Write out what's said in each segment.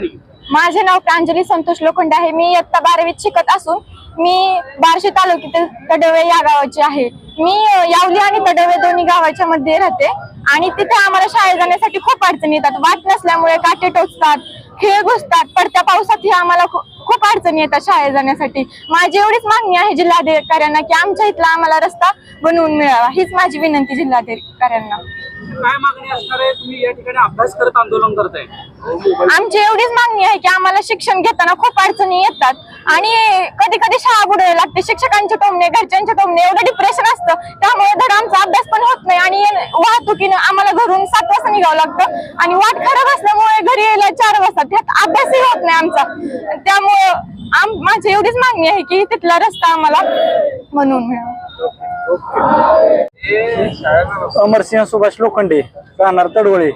ठिकाणी माझे नाव प्रांजली संतोष लोखंडे आहे. मी इयत्ता बारावीत शिकत असून मी बार्शी तालुक्यातील तडवे या गावाची आहे. मी यावली आणि तडवे दोन्ही गावाच्या मध्ये राहते. आणि तिथे आम्हाला शाळेत जाण्यासाठी खूप अडचणी येतात. वाट नसल्यामुळे काटे टोचतात खेळ घुसतात पडत्या पावसातही आम्हाला खूप खूप अडचणी येतात शाळेत जाण्यासाठी. माझी एवढीच मागणी आहे जिल्हाधिकाऱ्यांना की आमच्या इथला आम्हाला रस्ता बनवून मिळावा. हीच माझी विनंती जिल्हाधिकाऱ्यांना. काय मागणी असणार आहे? तुम्ही या ठिकाणी अभ्यास करत आंदोलन करताय. आमची एवढीच मागणी आहे की आम्हाला शिक्षण घेताना खूप अडचणी येतात. आणि कधी कधी शाळा बुडायला लागते. शिक्षकांचे टोमणे घरच्यांचे टोमणे एवढं डिप्रेशन असतं. त्यामुळे धड आमचा अभ्यास पण होत नाही आणि वाहतुकीनं आम्हाला घरून सात वाजता निघावं लागतं. आणि वाट खराब असल्यामुळे चार वाजता. त्यात अभ्यासही होत नाही आमचा. त्यामुळं आम माझी एवढीच मागणी आहे की तिथला रस्ता आम्हाला म्हणून अमरसिंह सुभाष लोखंडे राहणार तडवळे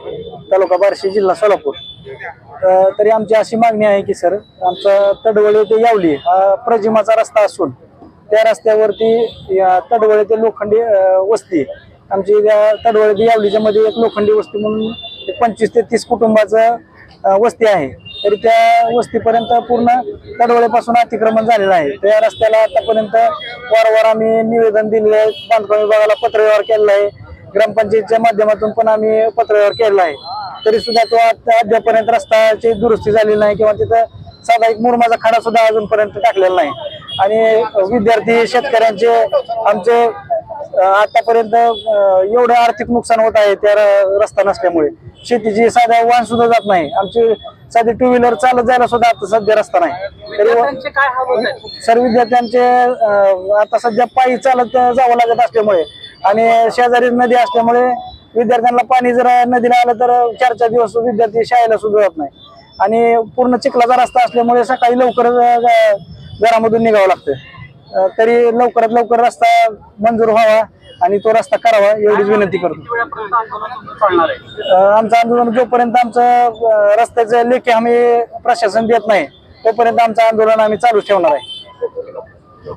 तालुका बार्शी जिल्हा सोलापूर. तरी आमची अशी मागणी आहे की सर आमचा तडवळे ते यावली हा प्रजिमाचा रस्ता असून त्या रस्त्यावरती तडवळे ते लोखंडी वस्ती आमची तडवळे ते यावलीच्या मध्ये एक लोखंडी वस्ती म्हणून पंचवीस ते तीस कुटुंबाचं वस्ती आहे. तरी त्या वस्तीपर्यंत पूर्ण तडवळेपासून अतिक्रमण झालेलं आहे. त्या रस्त्याला आतापर्यंत वारंवार आम्ही निवेदन दिलेलं आहे. बांधकाम विभागाला पत्रव्यवहार केलेला आहे. ग्रामपंचायतच्या माध्यमातून पण आम्ही पत्रव्यवहार केलेला आहे. तरी सुद्धा तो आता अद्यापर्यंत रस्त्याची दुरुस्ती झालेली नाही किंवा तिथं साधा एक मुरमाचा खाडा सुद्धा अजूनपर्यंत टाकलेला नाही. आणि विद्यार्थी शेतकऱ्यांचे आमचे आतापर्यंत एवढं आर्थिक नुकसान होत आहे त्या रस्ता नसल्यामुळे. शेतीची साधा वाहन सुद्धा जात नाही. आमची साधी टू व्हीलर चालत जायला सुद्धा आता सध्या रस्ता नाही. तरी व- विद्यार्थ्यांचे आता सध्या पायी चालत जावं लागत असल्यामुळे. आणि शेजारी नदी असल्यामुळे विद्यार्थ्यांना पाणी जर नदीला आलं तर चार चार दिवस विद्यार्थी शाळेला सुद्धा जात नाही. आणि पूर्ण चिखलाचा रस्ता असल्यामुळे सकाळी लवकर घरामधून निघावं लागतं. तरी लवकरात लवकर रस्ता मंजूर व्हावा आणि तो रस्ता करावा एवढीच विनंती करतो. आमचं आंदोलन जोपर्यंत आमचं रस्त्याचं लेखी आम्ही प्रशासन देत नाही तोपर्यंत आमचं आंदोलन आम्ही चालू ठेवणार आहे.